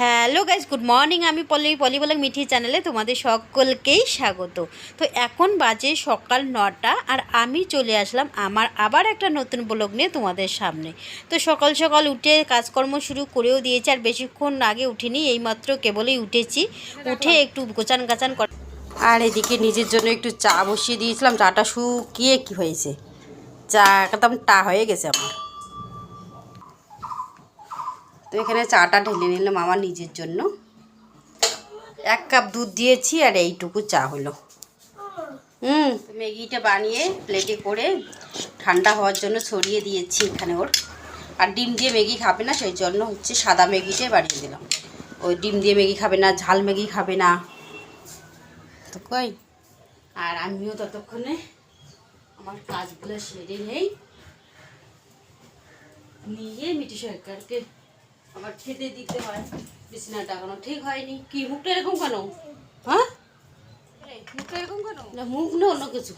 Hello guys good morning. আমি পল্লী পলি বলে মিঠি চ্যানেলে তোমাদের সকলকেই স্বাগত। তো এখন বাজে সকাল নটা আর আমি চলে আসলাম আমার আবার একটা নতুন ব্লগ নিয়ে তোমাদের সামনে। তো সকাল সকাল উঠে কাজকর্ম শুরু করেও দিয়েছি আর বেশিক্ষণ আগে উঠিনি, এইমাত্র কেবলই উঠেছি। উঠে একটু গোচান গাচান কর আর এদিকে নিজের জন্য একটু চা বসিয়ে দিয়েছিলাম, চাটা শুকিয়ে কি হয়েছে? চা একদম টা হয়ে গেছে আমার। তো এখানে চাটা ঢেলে নিলাম আমার নিজের জন্য। এক কাপ দুধ দিয়েছি আর এইটুকু চা হলো। হুম, ম্যাগিটা বানিয়ে প্লেটে করে ঠান্ডা হওয়ার জন্য ছড়িয়ে দিয়েছি এখানে ওর। আর ডিম দিয়ে ম্যাগি খাবে না, সেই জন্য হচ্ছে সাদা ম্যাগিটাই বানিয়ে দিলাম। ওই ডিম দিয়ে ম্যাগি খাবে না, ঝাল ম্যাগি খাবে না। তো কই? আর আমিও ততক্ষণে আমার কাজগুলো সেরে নেই। নিয়ে মিটি সরকারকে আবার খেতে দিতে হয়। বিছানাটা এখনও ঠিক হয়নি। কি মুখটা এরকম কেন? হ্যাঁ? মুখটা এরকম কেন? না মুখ না অন্য কিছু।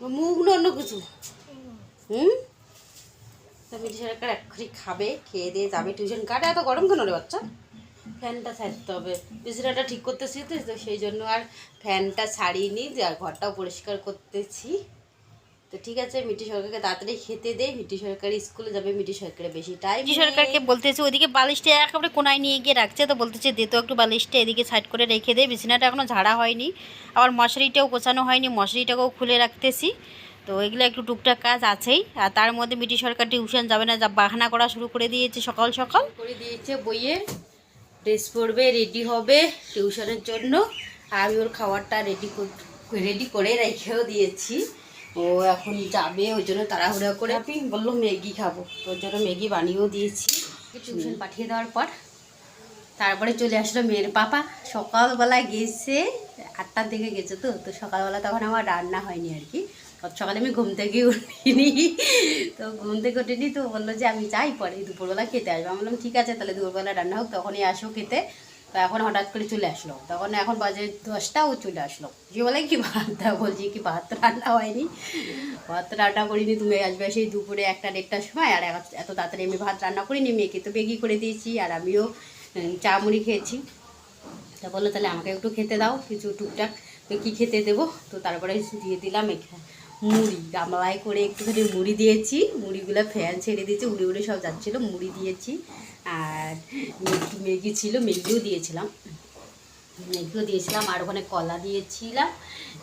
মুখ না অন্য কিছু। হুম? তা মিটি সরকার এক্ষুনি খাবে খেয়ে দিয়ে যাবে? টিউশন কাটে এত গরম কেন রে বাচ্চা? ফ্যানটা ছাড়তে হবে। বিছানাটা ঠিক করতেছি তো সেই জন্য আর ফ্যানটা ছাড়িয়ে নিই যে আর ঘরটাও পরিষ্কার করতেছি। তো ঠিক আছে মিটি সরকারকে তাড়াতাড়ি খেতে দেয় মিটি সরকার স্কুলে যাবে মিটি সরকারের বেশি টাইম মিটি সরকারকে বলতেছে ওইদিকে বালিশটা একেবারে কোনায় নিয়ে গিয়ে রাখছে। তো বলতেছে দে তো একটু বালিশটা এদিকে সাইড করে রেখে দে। বিছানাটা এখনও ঝাড়া হয়নি। আবার মশারিটাও গোছানো হয়নি। মশারিটাকেও খুলে রাখতেছি। তো এগুলো একটু টুকটাক কাজ আছেই। আর তার মধ্যে মিটি সরকার টিউশন যাবে না যা বাহানা করা শুরু করে দিয়েছে সকাল সকাল। করে দিয়েছে বইয়ে ড্রেস পরবে রেডি হবে টিউশনের জন্য। আর আমি ওর খাবারটা রেডি রেডি করে রেখেও দিয়েছি। ও এখন যাবে ওই জন্য তাড়াহুড়া করে আমি বলল ম্যাগি খাব। তোর জন্য ম্যাগি বানিয়েও দিয়েছি। টিউশন পাঠিয়ে দেওয়ার পর তারপরে চলে আসলো মেয়ের পাপা। সকালবেলায় গেছে আটটার দিকে গেছে তো তো সকালবেলা তখন আমার রান্না হয়নি আর কি। সকালে আমি ঘুম থেকে উঠিনি। তো ঘুম থেকে উঠিনি তো বলল যে আমি যাই পরে দুপুরবেলা খেতে আসব। আমি বললাম ঠিক আছে তাহলে দুপুরবেলা রান্না হোক তখনই আসো খেতে। তো এখন হঠাৎ করে চলে আসলো। তখন এখন বাজে দশটা, ও চলে আসলো। যে বলে? কি ভাত দাও বলছি? কি ভাত রান্না হয়নি? ভাত রান্না করিনি, তুমি আসবে সেই দুপুরে একটা দেড়টার সময়, আর এত- তাড়াতাড়ি আমি ভাত রান্না করিনি, মেয়েকে তো বেগি করে দিয়েছি, আর আমিও চা মুড়ি খেয়েছি। তা বলল, তাহলে আমাকে একটু খেতে দাও, কিছু টুকটাক কী খেতে দেবো? তো তারপরে দিয়ে দিলাম মুড়ি, গামলায় করে একটুখানি মুড়ি দিয়েছি। মুড়িগুলো ফ্যান ছেড়ে দিয়েছি, উড়ে উড়ে সব যাচ্ছিল, মুড়ি দিয়েছি। আর ম্যাগি ছিল ম্যাগিও দিয়েছিলাম। ম্যাগিও দিয়েছিলাম, আর ওখানে কলা দিয়েছিলাম।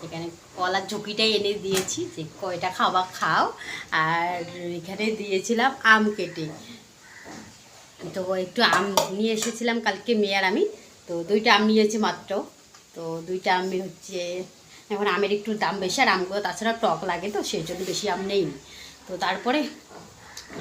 এখানে কলার ঝুঁকিটাই এনে দিয়েছি, যে কয়টা খাওয়া খাও। আর এখানে দিয়েছিলাম আম কেটে। তো একটু আম নিয়ে এসেছিলাম কালকে মেয়ার আমি। তো দুইটা আম নিয়েছি মাত্র। তো দুইটা আমি হচ্ছে এখন আমের একটু দাম বেশি আর আমগুলো তাছাড়া টক লাগে তো, সেই জন্য বেশি আম নেই। তো তারপরে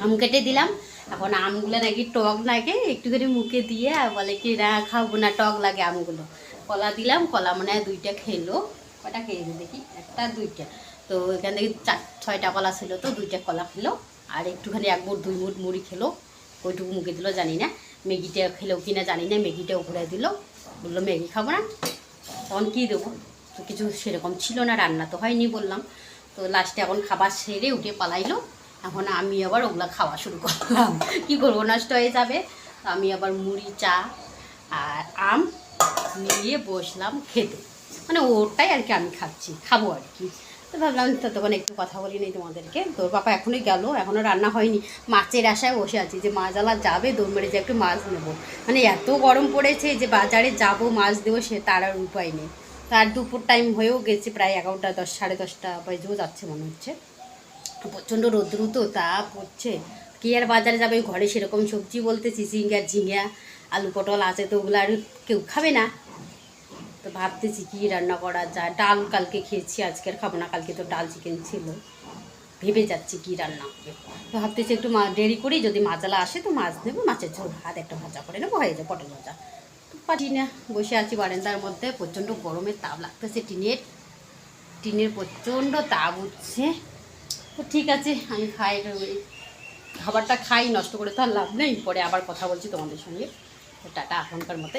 আম কেটে দিলাম। এখন আমগুলো নাকি টক লাগে, একটুখানি মুখে দিয়ে বলে কি, না, খাব না, টক লাগে আমগুলো। কলা দিলাম, কলা মনে দুইটা খেলো। কটা খেয়েছে দেখি? একটা, দুইটা। তো এখান থেকে চার, ছয়টা কলা ছিল তো, দুইটা কলা খেলো। আর একটুখানি এক মুঠ, দুই মুঠ মুড়ি খেলো। ওইটুকু মুখে দিল জানি না। ম্যাগিটা খেলো কি না জানি না ম্যাগিটা উপরে দিল। বলল, ম্যাগি খাব না। তখন কী দেবো? কিছু সেরকম ছিল না, রান্না তো হয়নি বললাম। তো লাস্টে এখন খাবার সেরে উঠে পালাইলো। এখন আমি আবার ওগুলা খাওয়া শুরু করলাম। কী করব, নষ্ট হয়ে যাবে? আমি আবার মুড়ি, চা আর আম নিয়ে বসলাম খেতে। মানে ওটাই আর কি আমি খাচ্ছি, খাব আর কি। তো ভাবলাম ততক্ষণ একটু কথা বলি নি তোমাদেরকে। তোর পাপা এখনই গেল, এখনও রান্না হয়নি। মাছের আশায় বসে আছি যে মাছ আলা যাবে দৌড় মেরে যে একটু মাছ নেব। মানে এত গরম পড়েছে যে বাজারে যাব, মাছ দেবো সে তার উপায় নেই। তার দুপুর টাইম হয়েও গেছে, প্রায় এগারোটা দশ, সাড়ে দশটা বাজেও যাচ্ছে মনে হচ্ছে। প্রচণ্ড রৌদ্র তো, তা পড়ছে। কি আর বাজারে যাবে? ঘরে সেরকম সবজি বলতে চিচিঙ্গা ঝিঙ্গা, আলু পটল আছে তো, ওগুলো আর কেউ খাবে না। তো ভাবতেছি কি রান্না করা যায়। ডাল কালকে খেয়েছি, আজকে আর খাব না, কালকে তো ডাল চিকেন ছিল। ভেবে যাচ্ছি কি রান্না হবে। তো ভাবতেছি একটু মা দেরি করি, যদি মাছালা আসে তো মাছ নেব মাছের ঝোল ভাত একটা ভাজা করে নেব, হয়ে যায় পটল ভাজা। তো পারি না। বসে আছি বারান্দার মধ্যে, প্রচণ্ড গরমে তাপ লাগতেছে টিনের। টিনের প্রচণ্ড তাপ উঠছে তো ঠিক আছে, আমি খাই, খাবারটা খাই, নষ্ট করে তো আর লাভ নেই। পরে আবার কথা বলছি তোমাদের সঙ্গে। টাটা, এখনকার মতে।